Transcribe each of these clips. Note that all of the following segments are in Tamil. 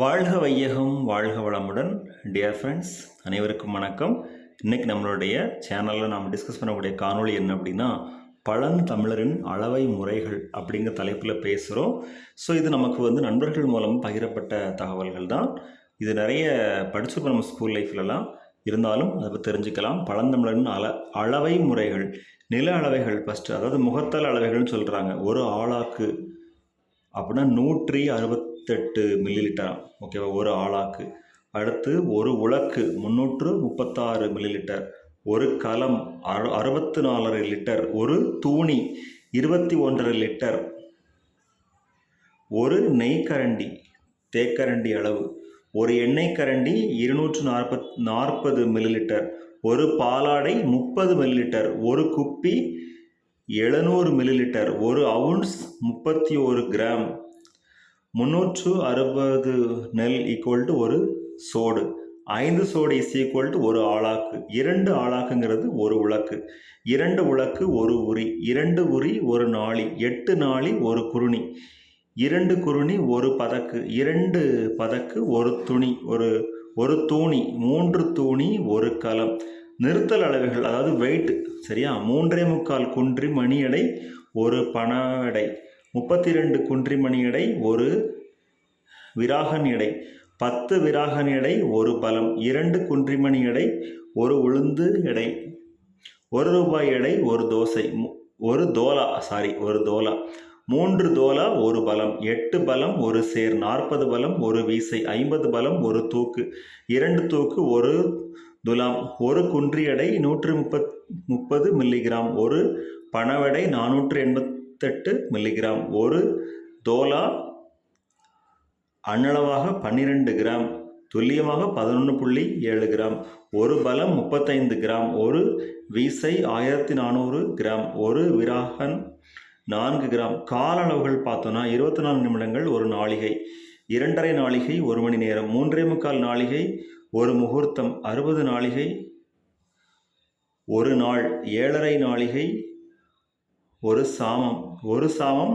வாழ்க வையகம் வாழ்க வளமுடன். டியர் ஃப்ரெண்ட்ஸ் அனைவருக்கும் வணக்கம். இன்றைக்கி நம்மளுடைய சேனலில் நாம் டிஸ்கஸ் பண்ணக்கூடிய காணொளி என்ன அப்படின்னா பழந்தமிழரின் அளவை முறைகள் அப்படிங்கிற தலைப்பில் பேசுகிறோம் ஸோ இது நமக்கு வந்து நண்பர்கள் மூலம் பகிரப்பட்ட தகவல்கள் தான். இது நிறைய படிச்சிருப்போம் நம்ம ஸ்கூல் லைஃப்லலாம் இருந்தாலும் அதை பற்றி தெரிஞ்சுக்கலாம். பழந்தமிழரின் அள அளவை முறைகள் நில அளவைகள் ஃபஸ்ட்டு அதாவது முகத்தல் அளவைகள்னு சொல்கிறாங்க ஒரு ஆளாக்கு அப்படின்னா நூற்றி அறுபத்தெட்டு மில்லி லிட்டர் ஓகேவா ஒரு ஆளாக்கு. அடுத்து ஒரு உலக்கு முந்நூற்று முப்பத்தாறு மில்லி லிட்டர் ஒரு கலம் அறு அறுபத்து நாலரை லிட்டர் ஒரு தூணி இருபத்தி ஒன்றரை லிட்டர் ஒரு நெய்க்கரண்டி தேக்கரண்டி அளவு ஒரு எண்ணெய் கரண்டி இருநூற்று நாற்பத் நாற்பது மில்லி லிட்டர் ஒரு பாலாடை முப்பது மில்லி லிட்டர் ஒரு குப்பி எழுநூறு மில்லி லிட்டர் ஒரு அவுன்ஸ் முப்பத்தி ஒரு கிராம் முந்நூற்று அறுபது நெல் ஈக்குவல் டு ஒரு சோடு. ஐந்து சோடு இஸ் ஈக்குவல் டு ஒரு ஆளாக்கு. இரண்டு ஆளாக்குங்கிறது ஒரு உலக்கு. இரண்டு உலக்கு ஒரு உரி. இரண்டு உரி ஒரு நாளி. எட்டு நாளி ஒரு குருணி. இரண்டு குருணி ஒரு பதக்கு. இரண்டு பதக்கு ஒரு துணி. ஒரு ஒரு தூணி. மூன்று தூணி ஒரு கலம். நிறுத்தல் அளவுகள் அதாவது வெயிட் சரியா? மூன்றே முக்கால் குன்றி மணி எடை ஒரு பண எடை. முப்பத்தி ரெண்டு குன்றி மணி எடை ஒரு விராகன் எடை. பத்து விராகன் எடை ஒரு பலம். இரண்டு குன்றிமணி எடை ஒரு உளுந்து எடை. ஒரு ரூபாய் எடை ஒரு தோசை. மு- ஒரு தோலா சாரி ஒரு தோலா. மூன்று தோலா ஒரு பலம். எட்டு பலம் ஒரு சேர். நாற்பது பலம் ஒரு வீசை. ஐம்பது பலம் ஒரு தூக்கு. இரண்டு தூக்கு ஒரு துலாம் ஒரு குன்றி எடை நூற்று முப்பத் முப்பது மில்லிகிராம் ஒரு பணவடை நானூற்று எண்பத்தெட்டு மில்லிகிராம் ஒரு தோலா அண்ணளவாக பன்னிரெண்டு கிராம் துல்லியமாக பதினொன்று புள்ளி ஏழு கிராம் ஒரு பலம் முப்பத்தைந்து கிராம் ஒரு வீசை ஆயிரத்தி நானூறு கிராம் ஒரு விராகன் நான்கு கிராம். கால அளவுகள் பார்த்தோன்னா இருபத்தி நாலு நிமிடங்கள் ஒரு நாளிகை இரண்டரை நாளிகை ஒரு மணி நேரம் மூன்றே முக்கால் நாளிகை ஒரு முகூர்த்தம் அறுபது நாளிகை ஒரு நாள் ஏழரை நாளிகை ஒரு சாமம் ஒரு சாமம்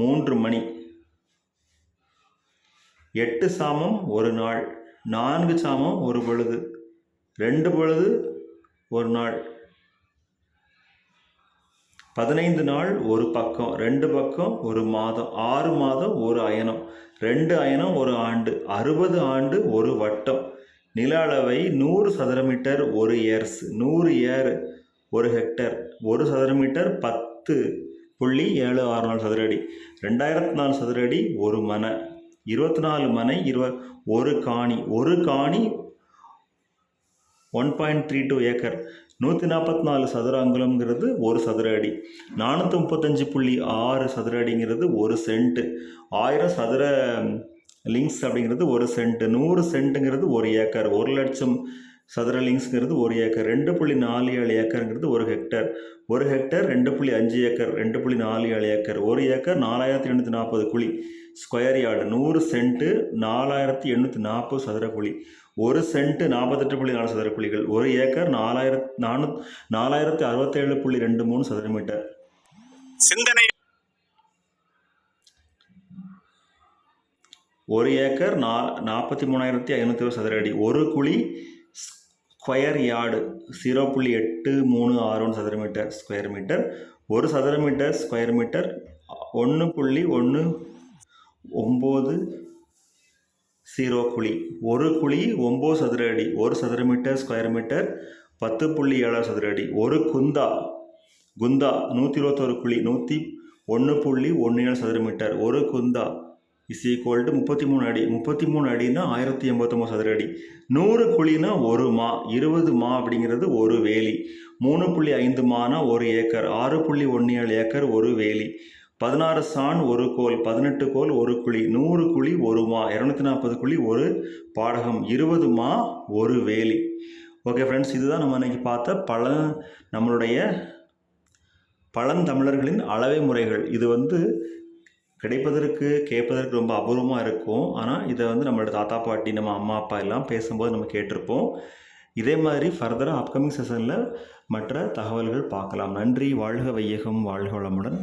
மூன்று மணி. எட்டு சாமம் ஒரு நாள் நான்கு சாமம் ஒரு பொழுது ரெண்டு பொழுது ஒரு நாள். பதினைந்து நாள் ஒரு பக்கம் ரெண்டு பக்கம் ஒரு மாதம் ஆறு மாதம் ஒரு அயனம் ரெண்டு அயனம் ஒரு ஆண்டு அறுபது ஆண்டு ஒரு வட்டம். நில அளவை நூறு சதுர மீட்டர் ஒரு ஏர்ஸ் நூறு ஏர் ஒரு ஹெக்டர் ஒரு சதுர மீட்டர் பத்து புள்ளி ஏழு ஆறு நாலு சதுர அடி ரெண்டாயிரத்து நாலு சதுர அடி ஒரு மனை இருபத்தி நாலு மனை இருவ ஒரு காணி ஒரு காணி one point three two acre நூற்றி நாற்பத்தி நாலு சதுர அங்குலம்ங்கிறது ஒரு சதுர அடி நானூற்றி முப்பத்தஞ்சு புள்ளி ஆறு சதுர அடிங்கிறது ஒரு சென்ட்டு ஆயிரம் சதுர லிங்க்ஸ் அப்படிங்கிறது ஒரு சென்ட் நூறு சென்ட்டுங்கிறது ஒரு ஏக்கர் ஒரு லட்சம் சதுர லிங்க்ஸுங்கிறது ஒரு ஏக்கர் ரெண்டு புள்ளி நாலு ஏழு ஏக்கருங்கிறது ஒரு ஹெக்டர் ஒரு ஹெக்டர் ரெண்டு புள்ளி அஞ்சு ஏக்கர் ரெண்டு புள்ளி நாலு ஏழு ஏக்கர். ஒரு ஏக்கர் நாலாயிரத்தி எண்ணூற்றி நாற்பது குழி. ஸ்கொயர் யார்டு நூறு சென்ட்டு நாலாயிரத்தி எண்ணூற்றி நாற்பது சதுர குழி. ஒரு சென்ட்டு நாற்பத்தெட்டு புள்ளி நாலு சதுர குழிகள். ஒரு ஏக்கர் நாலாயிரத் நானூ நாலாயிரத்தி அறுபத்தேழு புள்ளி ரெண்டு மூணு சதுர மீட்டர். சிந்தனை ஒரு ஏக்கர் நா நாற்பத்தி மூணாயிரத்தி ஐநூற்றி ஒரு சதுர அடி. ஒரு குழி ஸ்கொயர் யார்டு ஜீரோ புள்ளி எட்டு மூணு ஆறு ஒன்று சதுர மீட்டர் ஸ்கொயர் மீட்டர் ஒரு சதுர மீட்டர் ஸ்கொயர் மீட்டர் ஒன்று புள்ளி ஒன்று ஒம்பது ஜீரோ குழி. ஒரு குழி ஒம்பது சதுர அடி. ஒரு சதுர மீட்டர் ஸ்கொயர் மீட்டர் பத்து புள்ளி ஏழு சதுர அடி. ஒரு குந்தா குந்தா நூற்றி இருபத்தொரு குழி நூற்றி ஒன்று புள்ளி ஒன்று ஏழு சதுர மீட்டர் ஒரு குந்தா இஸ் ஈக்குவல் டு முப்பத்தி மூணு அடி. முப்பத்தி மூணு அடினா ஆயிரத்தி எண்பத்தொம்பது சதுர அடி. நூறு குழினா ஒரு மா. இருபது மா அப்படிங்கிறது ஒரு வேலி. மூணு புள்ளி ஐந்து மானா ஒரு ஏக்கர். ஆறு புள்ளி ஒன்று ஏழு ஏக்கர் ஒரு வேலி. பதினாறு சான் ஒரு கோல். பதினெட்டு கோல் ஒரு குழி. நூறு குழி ஒரு மா. இரநூத்தி நாற்பது குழி ஒரு பாடகம். இருபது மா ஒரு வேலி. ஓகே ஃப்ரெண்ட்ஸ் இதுதான் நம்ம இன்றைக்கி பார்த்த பல நம்மளுடைய பழந்தமிழர்களின் அளவை முறைகள். இது வந்து கிடைப்பதற்கு கேட்பதற்கு ரொம்ப அபூர்வமாக இருக்கும். ஆனால் இதை வந்து நம்மளோட தாத்தா பாட்டி நம்ம அம்மா அப்பா எல்லாம் பேசும்போது நம்ம கேட்டிருப்போம். இதே மாதிரி ஃபர்தராக அப்கமிங் செஷனில் மற்ற தகவல்கள் பார்க்கலாம். நன்றி. வாழ்க வையகம். வாழ்க வளமுடன்.